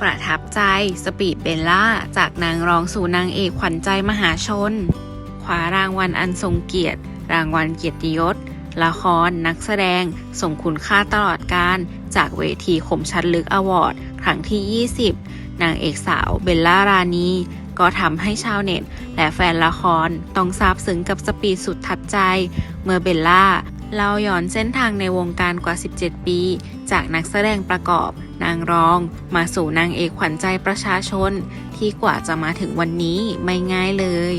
ประทับใจ สปีดเบลล่า จากนางรองสู่นางเอกขวัญใจมหาชนคว้ารางวัลอันทรงเกียรติ รางวัลเกียรติยศ ละคร นักแสดงส่งคุณค่าตลอดการ จากเวทีคมชัดลึกอวอร์ด ครั้งที่ 20 นางเอกสาวเบลล่ารานี ก็ทำให้ชาวเน็ต และแฟนละครต้องซาบซึ้งกับสปีดสุดทัดใจ เมื่อเบลล่า เล่าย้อนเส้นทางในวงการกว่า 17 ปี จากนักแสดงประกอบ นางรอง มาสู่นางเอกขวัญใจประชาชน ที่กว่าจะมาถึงวันนี้ไม่ง่ายเลย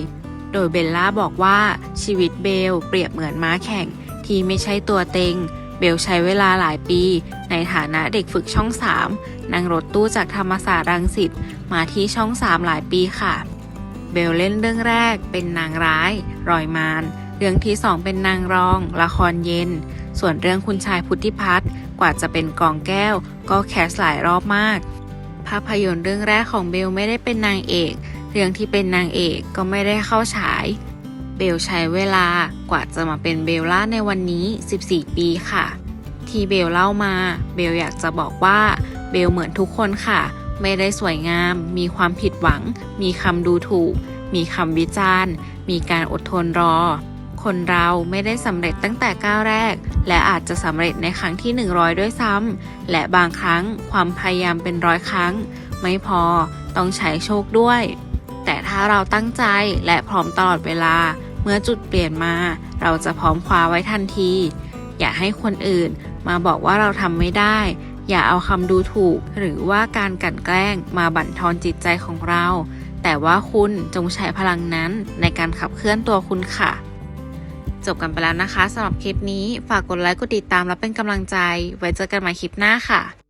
โดยเบลล่าบอกว่าชีวิตเบลเปรียบเหมือนม้าแข่ง ที่ไม่ใช่ตัวเต็ง เบลใช้เวลาหลายปี ในฐานะเด็กฝึกช่อง 3 นั่งรถตู้จากธรรมศาสตร์รังสิตมาที่ช่อง 3 หลายปีค่ะ เบลเล่นเรื่องแรกเป็นนางร้าย รอยมาร เรื่องที่2เป็นนางรอง ละครเย็น ส่วนเรื่องคุณชายพุทธิพัฒน์กว่าจะเป็นกองแก้ว ก็แคสหลายรอบมาก ภาพยนตร์เรื่องแรกของเบลไม่ได้เป็นนางเอก เรื่องที่เป็นนางเอกก็ไม่ได้เข้าฉาย เบลใช้เวลากว่าจะมาเป็นเบลล่าในวันนี้ 14 ปีค่ะ ที่เบลเล่ามา เบลอยากจะบอกว่าเบลเหมือนทุกคนค่ะ ไม่ได้สวยงาม มีความผิดหวัง มีคำดูถูก มีคำวิจารณ์ มีการอดทนรอ คนเราไม่ได้สำเร็จตั้งแต่ก้าวแรก และอาจจะสำเร็จในครั้งที่ 100 ด้วยซ้ำและบางครั้งความพยายามเป็นร้อยครั้ง ไม่พอต้องใช้โชคด้วย แต่ถ้าเราตั้งใจและพร้อมตลอดเวลา เมื่อจุดเปลี่ยนมา เราจะพร้อมคว้าไว้ทันที อย่าให้คนอื่นมาบอกว่าเราทำไม่ได้ อย่าเอาคำดูถูก หรือว่าการกลั่นแกล้งมาบั่นทอนจิตใจของเราแต่ว่าคุณจงใช้พลังนั้นในการขับเคลื่อนตัวคุณค่ะ จบกันไปแล้วนะคะสำหรับคลิปนี้ฝากกดไลค์กดติดตามและเป็นกำลังใจ ไว้เจอกันใหม่คลิปหน้าค่ะ